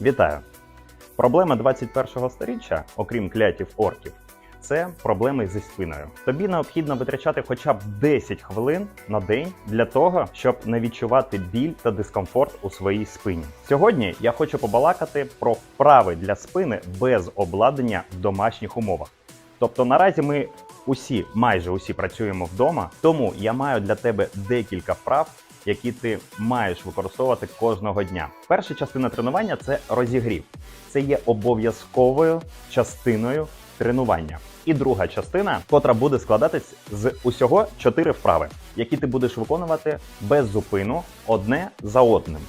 Вітаю! Проблема 21-го сторіччя, окрім клятів орків, це проблеми зі спиною. Тобі необхідно витрачати хоча б 10 хвилин на день для того, щоб не відчувати біль та дискомфорт у своїй спині. Сьогодні я хочу побалакати про вправи для спини без обладнання в домашніх умовах. Тобто наразі ми усі, майже усі працюємо вдома, тому я маю для тебе декілька вправ, які ти маєш використовувати кожного дня. Перша частина тренування це розігрів. Це є обов'язковою частиною тренування. І друга частина, котра буде складатись з усього чотири вправи, які ти будеш виконувати без зупину одне за одним.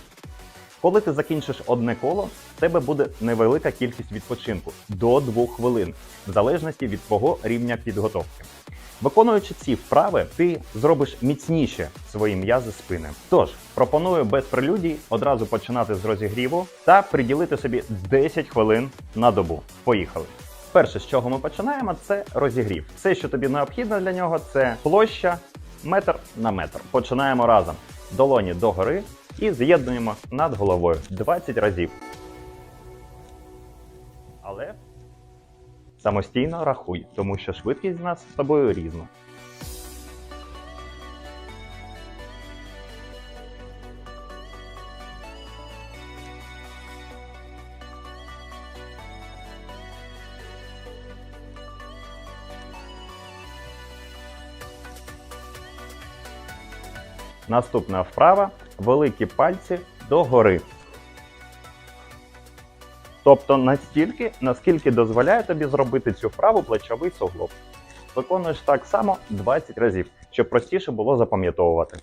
Коли ти закінчиш одне коло, в тебе буде невелика кількість відпочинку до 2 хвилин, в залежності від твого рівня підготовки. Виконуючи ці вправи, ти зробиш міцніше свої м'язи спини. Тож пропоную без прелюдій одразу починати з розігріву та приділити собі 10 хвилин на добу. Поїхали! Перше, з чого ми починаємо, це розігрів. Все, що тобі необхідно для нього, це площа метр на метр. Починаємо разом. Долоні догори і з'єднуємо над головою 20 разів. Але самостійно рахуй, тому що швидкість в нас з тобою різна. Наступна вправа великі пальці догори. Тобто настільки, наскільки дозволяє тобі зробити цю вправу плечовий суглоб. Виконуєш так само 20 разів, щоб простіше було запам'ятовувати.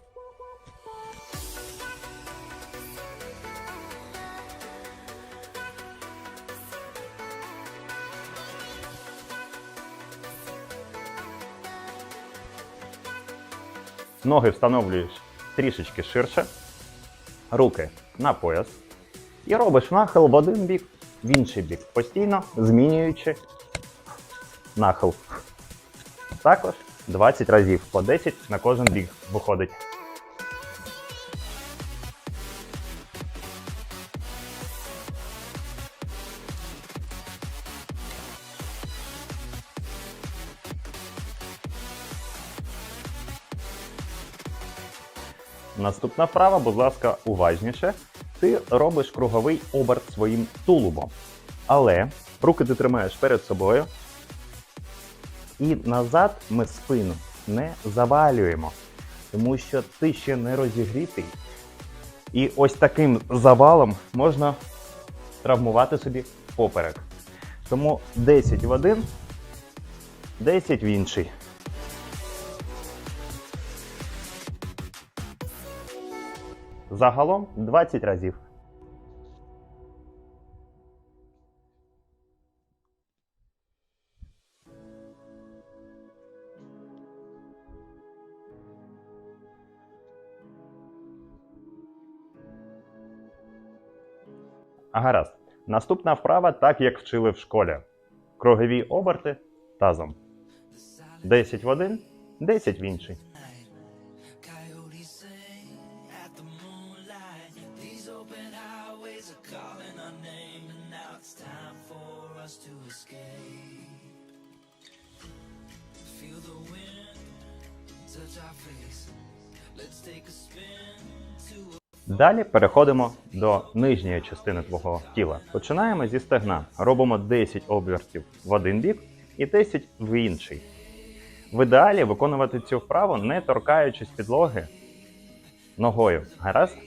Ноги встановлюєш трішечки ширше, руки на пояс. І робиш нахил в один бік, в інший бік, постійно змінюючи нахил. Також 20 разів по 10 на кожен бік виходить. Наступна вправа, будь ласка, уважніше. Ти робиш круговий оберт своїм тулубом. Але руки ти тримаєш перед собою. І назад ми спину не завалюємо, тому що ти ще не розігрітий. І ось таким завалом можна травмувати собі поперек. Тому 10 в один, 10 в інший. Загалом 20 разів. Гаразд. Наступна вправа, так як вчили в школі. Кругові оберти тазом. 10 в один, 10 в інший. Далі переходимо до нижньої частини твого тіла. Починаємо зі стегна. Робимо 10 обертів в один бік і 10 в інший. В ідеалі виконувати цю вправу, не торкаючись підлоги ногою. Гаразд?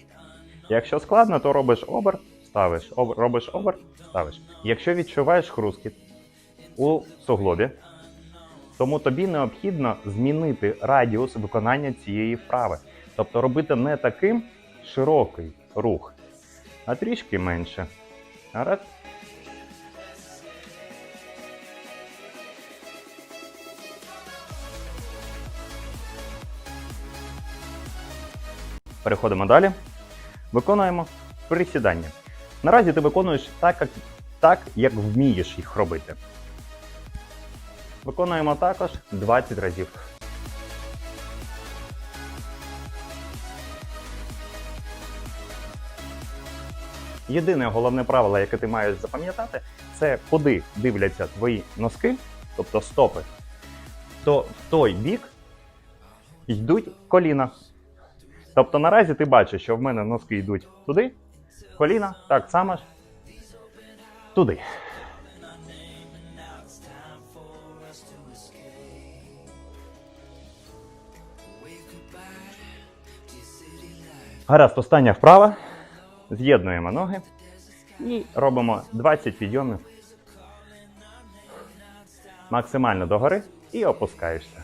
Якщо складно, то робиш оберт, ставиш, об, робиш оберт, ставиш. Якщо відчуваєш хрускіт у суглобі, тому тобі необхідно змінити радіус виконання цієї вправи. Тобто робити не таким широкий рух, а трішки менше. Гаразд? Переходимо далі. Виконуємо присідання. Наразі ти виконуєш так, як, так, як вмієш їх робити. Виконуємо також 20 разів. Єдине головне правило, яке ти маєш запам'ятати, це куди дивляться твої носки, тобто стопи, то в той бік йдуть коліна. Тобто наразі ти бачиш, що в мене носки йдуть туди, коліна так само ж туди. Гаразд, остання вправа. З'єднуємо ноги і робимо 20 підйомів. Максимально догори і опускаєшся.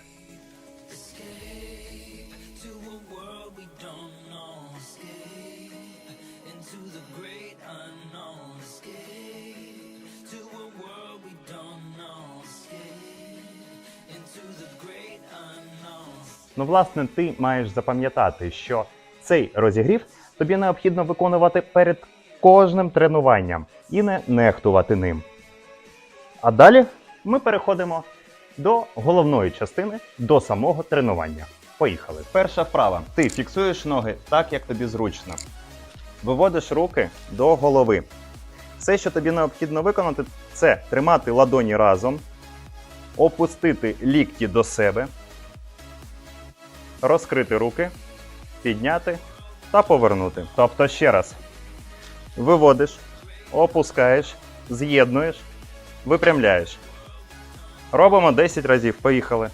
Ну, власне, ти маєш запам'ятати, що цей розігрів тобі необхідно виконувати перед кожним тренуванням і не нехтувати ним. А далі ми переходимо до головної частини, до самого тренування. Поїхали. Перша вправа. Ти фіксуєш ноги так, як тобі зручно. Виводиш руки до голови. Все, що тобі необхідно виконати, це тримати ладоні разом, опустити лікті до себе, розкрити руки, підняти та повернути. Тобто ще раз виводиш, опускаєш, з'єднуєш, випрямляєш. Робимо 10 разів. Поїхали.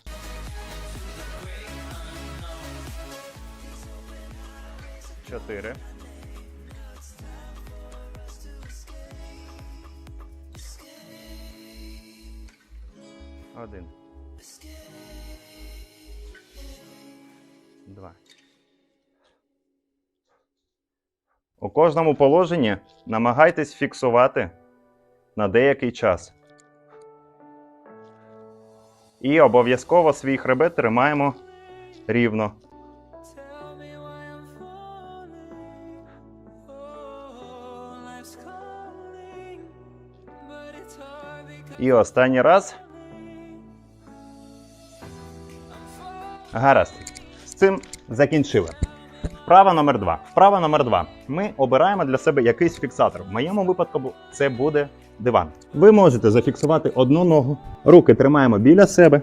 Чотири. Один. Два. У кожному положенні намагайтесь фіксувати на деякий час. І обов'язково свій хребет тримаємо рівно. І останній раз. Гаразд. З цим закінчили. Вправа номер два. Вправа номер два. Ми обираємо для себе якийсь фіксатор. В моєму випадку це буде диван. Ви можете зафіксувати одну ногу. Руки тримаємо біля себе.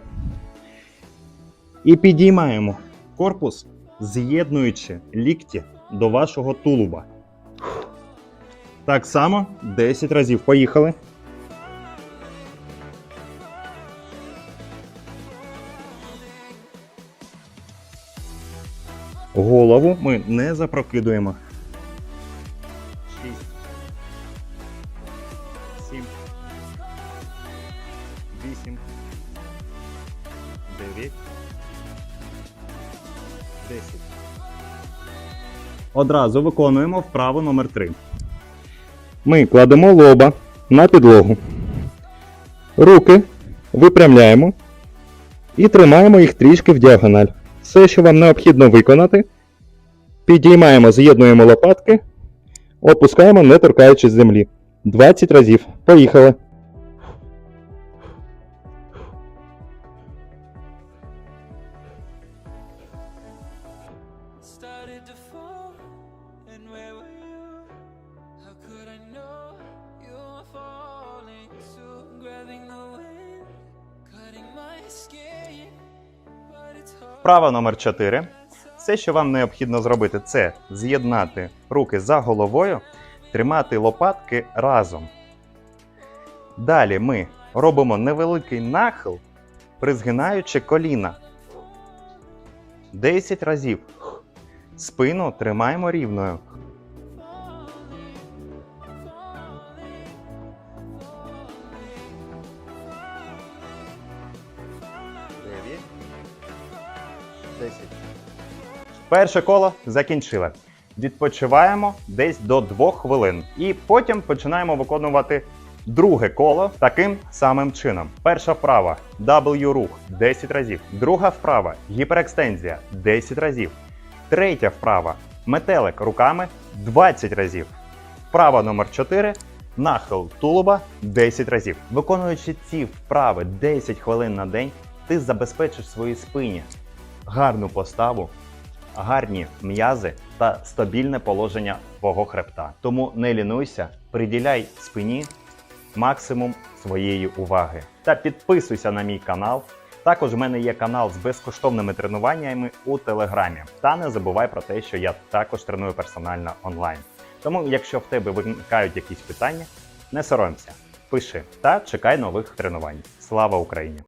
І підіймаємо корпус, з'єднуючи лікті до вашого тулуба. Так само 10 разів. Поїхали. Ми не запрокидуємо. Шість. Сім. Вісім. Дев'ять. Десять. Одразу виконуємо вправу номер 3 Ми кладемо лоба на підлогу. Руки випрямляємо і тримаємо їх трішки в діагональ. Все, що вам необхідно виконати, підіймаємо, з'єднуємо лопатки, опускаємо, не торкаючись землі. 20 разів. Поїхали. Вправа номер 4. Все, що вам необхідно зробити, це з'єднати руки за головою, тримати лопатки разом. Далі ми робимо невеликий нахил, призгинаючи коліна. 10 разів. Спину тримаємо рівною. Десять. Перше коло закінчили. Відпочиваємо десь до 2 хвилин. І потім починаємо виконувати друге коло таким самим чином. Перша вправа W рух 10 разів. Друга вправа гіперекстензія 10 разів. Третя вправа метелик руками 20 разів. Вправа номер 4 нахил тулуба 10 разів. Виконуючи ці вправи 10 хвилин на день, ти забезпечиш своїй спині гарну поставу, гарні м'язи та стабільне положення твого хребта. Тому не лінуйся, приділяй спині максимум своєї уваги. Та підписуйся на мій канал. Також в мене є канал з безкоштовними тренуваннями у Телеграмі. Та не забувай про те, що я також треную персонально онлайн. Тому, якщо в тебе виникають якісь питання, не соромся, пиши та чекай нових тренувань. Слава Україні!